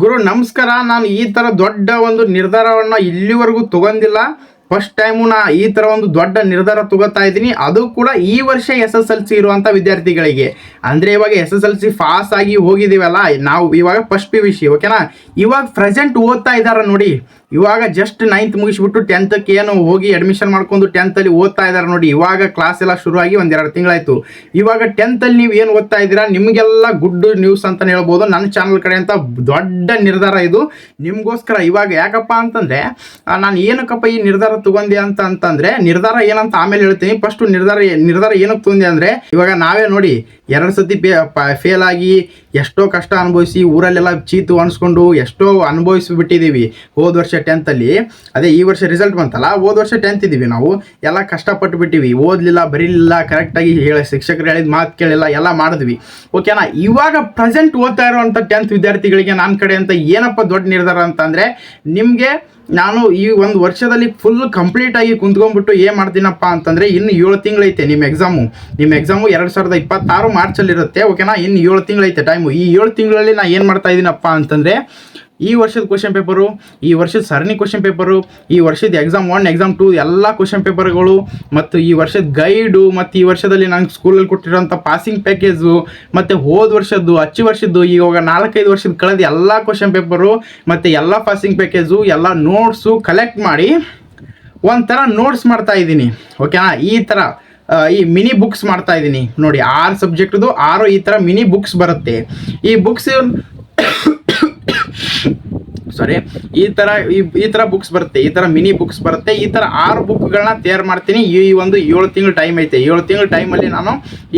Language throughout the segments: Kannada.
ಗುರು, ನಮಸ್ಕಾರ. ನಾನು ಈ ತರ ದೊಡ್ಡ ಒಂದು ನಿರ್ಧಾರವನ್ನು ಇಲ್ಲಿವರೆಗೂ ತಗೊಂಡಿಲ್ಲ. ಫಸ್ಟ್ ಟೈಮು ನಾ ಈ ತರ ಒಂದು ದೊಡ್ಡ ನಿರ್ಧಾರ ತಗೋತಾ ಇದ್ದೀನಿ. ಅದು ಕೂಡ ಈ ವರ್ಷ ಎಸ್ ಎಸ್ ಎಲ್ ಸಿ ಇರುವಂತ ವಿದ್ಯಾರ್ಥಿಗಳಿಗೆ. ಅಂದ್ರೆ ಇವಾಗ S S L C pass ಆಗಿ ಹೋಗಿದ್ದೀವಲ್ಲ ನಾವು ಇವಾಗ ಫಸ್ಟ್ ಪಿ ಯು ಸಿ ಓಕೆನಾ ಇವಾಗ ಪ್ರೆಸೆಂಟ್ ಓದ್ತಾ ಇದ್ದಾರೆ ನೋಡಿ. ಇವಾಗ ಜಸ್ಟ್ ನೈನ್ತ್ ಮುಗಿಸ್ಬಿಟ್ಟು ಟೆಂತ್ಗೆ ಏನು ಹೋಗಿ ಅಡ್ಮಿಷನ್ ಮಾಡ್ಕೊಂಡು ಟೆಂತಲ್ಲಿ ಓದ್ತಾ ಇದ್ದಾರೆ ನೋಡಿ, ಇವಾಗ ಕ್ಲಾಸ್ ಎಲ್ಲ ಶುರುವಾಗಿ ಒಂದೆರಡು ತಿಂಗಳಾಯಿತು. ಇವಾಗ ಟೆಂತಲ್ಲಿ ನೀವು ಏನು ಓದ್ತಾ ಇದ್ದೀರಾ? ನಿಮಗೆಲ್ಲ ಗುಡ್ ನ್ಯೂಸ್ ಅಂತ ಹೇಳ್ಬೋದು. ನನ್ನ ಚಾನಲ್ ಕಡೆ ಅಂತ ದೊಡ್ಡ ನಿರ್ಧಾರ ಇದು. ನಿಮಗೋಸ್ಕರ ಇವಾಗ ಯಾಕಪ್ಪ ಅಂತಂದ್ರೆ ನಾನು ಏನಕ್ಕಪ್ಪ ಈ ನಿರ್ಧಾರ ತಗೊಂಡೆ ಅಂತ ಅಂತಂದ್ರೆ, ನಿರ್ಧಾರ ಏನಂತ ಆಮೇಲೆ ಹೇಳ್ತೀನಿ. ಫಸ್ಟ್ ನಿರ್ಧಾರ ನಿರ್ಧಾರ ಏನಕ್ಕೆ ತಗೊಂಡೆ ಅಂದ್ರೆ, ಇವಾಗ ನಾವೇ ನೋಡಿ ಎರಡು ಸತಿ ಫೇಲ್ ಆಗಿ ಎಷ್ಟೋ ಕಷ್ಟ ಅನುಭವಿಸಿ ಊರಲ್ಲೆಲ್ಲ ಚೀತು ಅನಿಸ್ಕೊಂಡು ಎಷ್ಟೋ ಅನುಭವಿಸಿ ಬಿಟ್ಟಿದ್ದೀವಿ ಹೋದ ವರ್ಷ ಟೆಂತಲ್ಲಿ ಅದೇ ಈ ವರ್ಷ ರಿಸಲ್ಟ್ ಬಂತಲ್ಲ, ಹೋದ ವರ್ಷ ಟೆಂತ್ ಇದ್ದೀವಿ ನಾವು. ಎಲ್ಲ ಕಷ್ಟಪಟ್ಟು ಬಿಟ್ಟಿವಿ ಓದಲಿಲ್ಲ, ಬರೀಲಿಲ್ಲ ಕರೆಕ್ಟಾಗಿ ಹೇಳ ಶಿಕ್ಷಕರು ಹೇಳಿದ ಮಾತು ಕೇಳಿಲ್ಲ, ಎಲ್ಲ ಮಾಡಿದ್ವಿ. ಓಕೆನಾ ಇವಾಗ ಪ್ರೆಸೆಂಟ್ ಓದ್ತಾ ಇರುವಂಥ ಟೆಂತ್ ವಿದ್ಯಾರ್ಥಿಗಳಿಗೆ ನನ್ನ ಕಡೆ ಅಂತ ಏನಪ್ಪ ದೊಡ್ಡ ನಿರ್ಧಾರ ಅಂತಂದರೆ ನಿಮಗೆ ನಾನು ಈ ಒಂದು ವರ್ಷದಲ್ಲಿ ಫುಲ್ ಕಂಪ್ಲೀಟ್ ಆಗಿ ಕುಂತ್ಕೊಂಡ್ಬಿಟ್ಟು ಏನು ಮಾಡ್ತೀನಪ್ಪ ಅಂತಂದರೆ ಇನ್ನು ಏಳು ತಿಂಗಳೈತೆ ನಿಮ್ಮ ಎಕ್ಸಾಮು ನಿಮ್ಮ ಎಕ್ಸಾಮು ಎರಡು ಸಾವಿರದ ಇಪ್ಪತ್ತಾರು ಮಾರ್ಚಲ್ಲಿರುತ್ತೆ ಓಕೆನಾ ಇನ್ನು ಏಳು ತಿಂಗಳೈತೆ ಟೈಮು ಈ ಏಳು ತಿಂಗಳಲ್ಲಿ ನಾನು ಏನು ಮಾಡ್ತಾ ಇದ್ದೀನಪ್ಪ ಅಂತಂದರೆ ಈ ವರ್ಷದ ಕ್ವಶನ್ ಪೇಪರು ಈ ವರ್ಷದ ಸರಣಿ ಕ್ವಶನ್ ಪೇಪರು ಈ ವರ್ಷದ ಎಕ್ಸಾಮ್ ಒನ್ ಎಕ್ಸಾಮ್ ಟು ಎಲ್ಲ ಕ್ವಶನ್ ಪೇಪರ್ಗಳು ಮತ್ತು ಈ ವರ್ಷದ ಗೈಡು ಮತ್ತು ಈ ವರ್ಷದಲ್ಲಿ ನಂಗೆ ಸ್ಕೂಲಲ್ಲಿ ಕೊಟ್ಟಿರೋಂಥ ಪಾಸಿಂಗ್ ಪ್ಯಾಕೇಜು ಮತ್ತು ಹೋದ ವರ್ಷದ್ದು, ಹಚ್ಚು ವರ್ಷದ್ದು, ಇವಾಗ ನಾಲ್ಕೈದು ವರ್ಷದ ಕಳೆದ ಎಲ್ಲ ಕ್ವಶನ್ ಪೇಪರು ಮತ್ತು ಎಲ್ಲ ಪಾಸಿಂಗ್ ಪ್ಯಾಕೇಜು ಎಲ್ಲ ನೋಟ್ಸು ಕಲೆಕ್ಟ್ ಮಾಡಿ ಒಂಥರ ನೋಟ್ಸ್ ಮಾಡ್ತಾ ಇದ್ದೀನಿ. ಓಕೆನಾ ಈ ಥರ ಈ ಮಿನಿ ಬುಕ್ಸ್ ಮಾಡ್ತಾ ಇದ್ದೀನಿ. ನೋಡಿ, ಆರು ಸಬ್ಜೆಕ್ಟ್ದು ಆರು ಈ ಥರ ಮಿನಿ ಬುಕ್ಸ್ ಬರುತ್ತೆ. ಈ ಬುಕ್ಸ್ Thank you. ಸಾರಿ ಈ ಥರ ಈ ಈ ಥರ ಬುಕ್ಸ್ ಬರುತ್ತೆ, ಈ ಥರ ಮಿನಿ ಬುಕ್ಸ್ ಬರುತ್ತೆ, ಈ ಥರ ಆರು ಬುಕ್ಗಳನ್ನ ತಯಾರು ಮಾಡ್ತೀನಿ. ಈ ಒಂದು ಏಳು ತಿಂಗಳು ಟೈಮ್ ಐತೆ. ಏಳು ತಿಂಗಳು ಟೈಮಲ್ಲಿ ನಾನು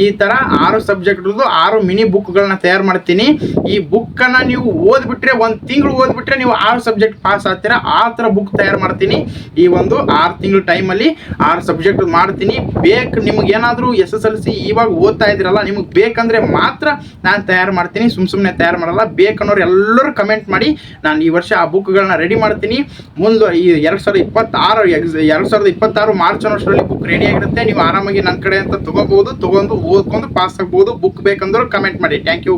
ಈ ಥರ ಆರು ಸಬ್ಜೆಕ್ಟ್ದು ಆರು ಮಿನಿ ಬುಕ್ಗಳನ್ನ ತಯಾರು ಮಾಡ್ತೀನಿ. ಈ ಬುಕ್ಕನ್ನು ನೀವು ಓದ್ಬಿಟ್ರೆ ಒಂದು ತಿಂಗಳು ಓದ್ಬಿಟ್ರೆ ನೀವು ಆರು ಸಬ್ಜೆಕ್ಟ್ ಪಾಸ್ ಆಗ್ತೀರಾ. ಆ ಥರ ಬುಕ್ ತಯಾರು ಮಾಡ್ತೀನಿ. ಈ ಒಂದು ಆರು ತಿಂಗಳು ಟೈಮಲ್ಲಿ ಆರು ಸಬ್ಜೆಕ್ಟ್ ಮಾಡ್ತೀನಿ. ಬೇಕು, ನಿಮ್ಗೆ ಏನಾದರೂ ಎಸ್ ಎಸ್ ಎಲ್ ಸಿ ಇವಾಗ ಓದ್ತಾ ಇದ್ದೀರಲ್ಲ, ನಿಮಗೆ ಬೇಕಂದ್ರೆ ಮಾತ್ರ ನಾನು ತಯಾರು ಮಾಡ್ತೀನಿ. ಸುಮ್ಮ ಸುಮ್ಮನೆ ತಯಾರು ಮಾಡಲ್ಲ. ಬೇಕನ್ನೋರು ಎಲ್ಲರೂ ಕಮೆಂಟ್ ಮಾಡಿ. ನಾನು ಈ ವರ್ಷ ಆ ಬುಕ್ಗಳನ್ನ ರೆಡಿ ಮಾಡ್ತೀನಿ. ಮುಂದೆ ಈ ಎರಡು ಸಾವಿರದ ಇಪ್ಪತ್ತಾರು, ಎಕ್ಸ್, ಎರಡು ಸಾವಿರದ ಇಪ್ಪತ್ತಾರು ಮಾರ್ಚ್ ಅನ್ನೋಷ್ಟರಲ್ಲಿ ಬುಕ್ ರೆಡಿ ಆಗಿರುತ್ತೆ. ನೀವು ಆರಾಮಾಗಿ ನನ್ನ ಕಡೆ ಅಂತ ತೊಗೋಬೋದು, ತಗೊಂಡು ಓದ್ಕೊಂಡು ಪಾಸ್ ಆಗ್ಬೋದು. ಬುಕ್ ಬೇಕಂದ್ರೆ ಕಮೆಂಟ್ ಮಾಡಿ. Thank you